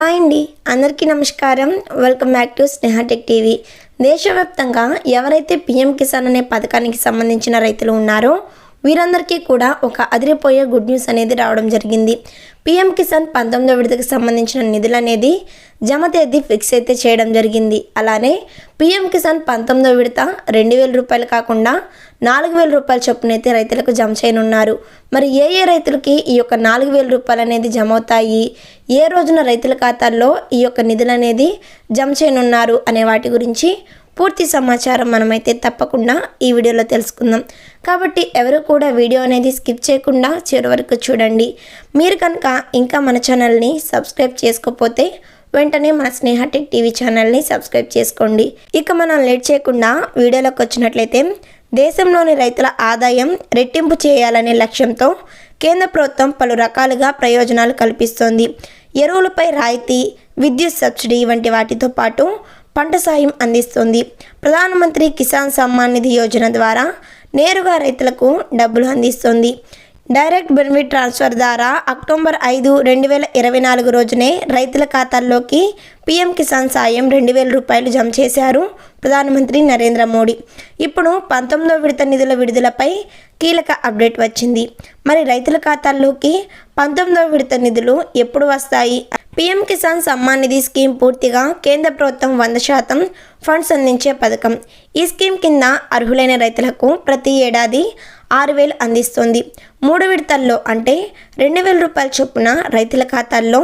Hi అండి. అందరికీ నమస్కారం. Welcome back to Sneha Tech TV. దేశవ్యాప్తంగా ఎవరైతే పిఎం కిసాన్ అనే పథకానికి సంబంధించిన రైతులు ఉన్నారో వీరందరికీ కూడా ఒక అదిరిపోయే గుడ్ న్యూస్ అనేది రావడం జరిగింది. పిఎం కిసాన్ పంతొమ్మిదో విడతకు సంబంధించిన నిధులు అనేది జమ తేదీ ఫిక్స్ అయితే చేయడం జరిగింది. అలానే పిఎం కిసాన్ పంతొమ్మిదో విడత రెండు వేల రూపాయలు కాకుండా నాలుగు వేల రూపాయల చొప్పున అయితే రైతులకు జమ చేయనున్నారు. మరి ఏ ఏ రైతులకి ఈ యొక్క నాలుగు వేల రూపాయలు అనేది జమ అవుతాయి? ఏ రోజున రైతుల ఖాతాల్లో ఈ యొక్క నిధులు అనేది జమ చేయనున్నారు? అనే వాటి గురించి పూర్తి సమాచారం మనమైతే తప్పకుండా ఈ వీడియోలో తెలుసుకుందాం. కాబట్టి ఎవరు కూడా వీడియో అనేది స్కిప్ చేయకుండా చివరి వరకు చూడండి. మీరు కనుక ఇంకా మన ఛానల్ని సబ్స్క్రైబ్ చేసుకోకపోతే వెంటనే మన స్నేహ టెక్ టీవీ ఛానల్ని సబ్స్క్రైబ్ చేసుకోండి. ఇక మనం లేట్ చేయకుండా వీడియోలోకి వచ్చినట్లయితే దేశంలోని రైతుల ఆదాయం రెట్టింపు చేయాలనే లక్ష్యంతో కేంద్ర ప్రభుత్వం పలు రకాలుగా ప్రయోజనాలు కల్పిస్తోంది. ఎరువులపై రాయితీ విద్యుత్ సబ్సిడీ వంటి వాటితో పాటు పంట సాయం అందిస్తుంది. ప్రధానమంత్రి కిసాన్ సమ్మాన్ నిధి యోజన ద్వారా నేరుగా రైతులకు డబ్బులు అందిస్తుంది. డైరెక్ట్ బెనిఫిట్ ట్రాన్స్ఫర్ ద్వారా అక్టోబర్ ఐదు రెండు వేల ఇరవై నాలుగు రోజునే రైతుల ఖాతాల్లోకి పీఎం కిసాన్ సాయం రెండు వేల రూపాయలు జమ చేశారు ప్రధానమంత్రి నరేంద్ర మోడీ. ఇప్పుడు పంతొమ్మిదో విడత నిధుల విడుదలపై కీలక అప్డేట్ వచ్చింది. మరి రైతుల ఖాతాల్లోకి పంతొమ్మిదో విడత నిధులు ఎప్పుడు వస్తాయి? పీఎం కిసాన్ సమ్మాన్ నిధి స్కీమ్ పూర్తిగా కేంద్ర ప్రభుత్వం వంద శాతం ఫండ్స్ అందించే పథకం. ఈ స్కీమ్ కింద అర్హులైన రైతులకు ప్రతి ఏడాది ఆరు వేలు అందిస్తుంది. మూడు విడతల్లో అంటే రెండు వేల రూపాయల చొప్పున రైతుల ఖాతాల్లో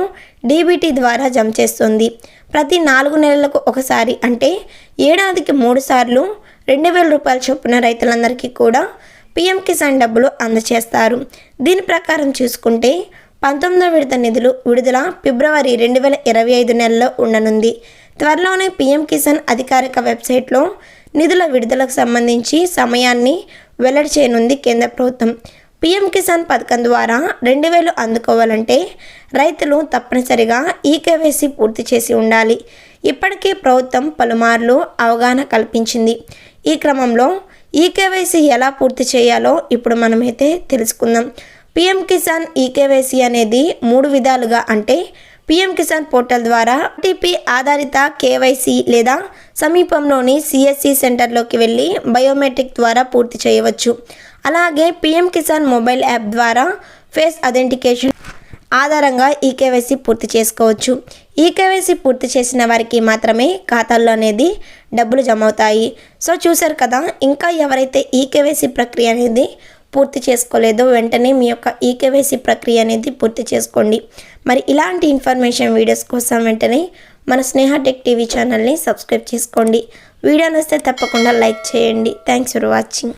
డీబీటీ ద్వారా జమ చేస్తుంది. ప్రతి నాలుగు నెలలకు ఒకసారి అంటే ఏడాదికి మూడు సార్లు రెండు వేల రూపాయల చొప్పున రైతులందరికీ కూడా పీఎం కిసాన్ డబ్బులు అందజేస్తారు దీని ప్రకారం చూసుకుంటే పంతొమ్మిదో విడత నిధులు విడుదల ఫిబ్రవరి రెండు వేల ఇరవై ఐదు నెలలో ఉండనుంది. త్వరలోనే పీఎం కిసాన్ అధికారిక వెబ్సైట్లో నిధుల విడుదలకు సంబంధించి సమయాన్ని వెల్లడి చేయనుంది కేంద్ర ప్రభుత్వం. పీఎం కిసాన్ పథకం ద్వారా రెండు వేలు అందుకోవాలంటే రైతులు తప్పనిసరిగా ఈకేవైసీ పూర్తి చేసి ఉండాలి. ఇప్పటికే ప్రభుత్వం పలుమార్లు అవగాహన కల్పించింది. ఈ క్రమంలో ఈకేవైసీ ఎలా పూర్తి చేయాలో ఇప్పుడు మనమైతే తెలుసుకుందాం. పిఎం కిసాన్ ఈకేవైసీ అనేది మూడు విధాలుగా అంటే పిఎం కిసాన్ పోర్టల్ ద్వారా ఓటీపీ ఆధారిత కేవైసీ లేదా సమీపంలోని సిఎస్సి సెంటర్లోకి వెళ్ళి బయోమెట్రిక్ ద్వారా పూర్తి చేయవచ్చు. అలాగే పిఎం కిసాన్ మొబైల్ యాప్ ద్వారా ఫేస్ అథెంటికేషన్ ఆధారంగా ఈకేవైసీ పూర్తి చేసుకోవచ్చు. ఈకేవైసీ పూర్తి చేసిన వారికి మాత్రమే ఖాతాల్లో అనేది డబ్బులు జమ అవుతాయి సో చూసారు కదా ఇంకా ఎవరైతే ఈకేవైసీ ప్రక్రియ అనేది పూర్తి చేసుకోలేదో వెంటనే మీ యొక్క ఈకేవైసీ ప్రక్రియ అనేది పూర్తి చేసుకోండి. మరి ఇలాంటి ఇన్ఫర్మేషన్ వీడియోస్ కోసం వెంటనే మన స్నేహ టెక్ టీవీ ఛానల్ని సబ్స్క్రైబ్ చేసుకోండి. వీడియో నొస్తే తప్పకుండా లైక్ చేయండి. Thanks for watching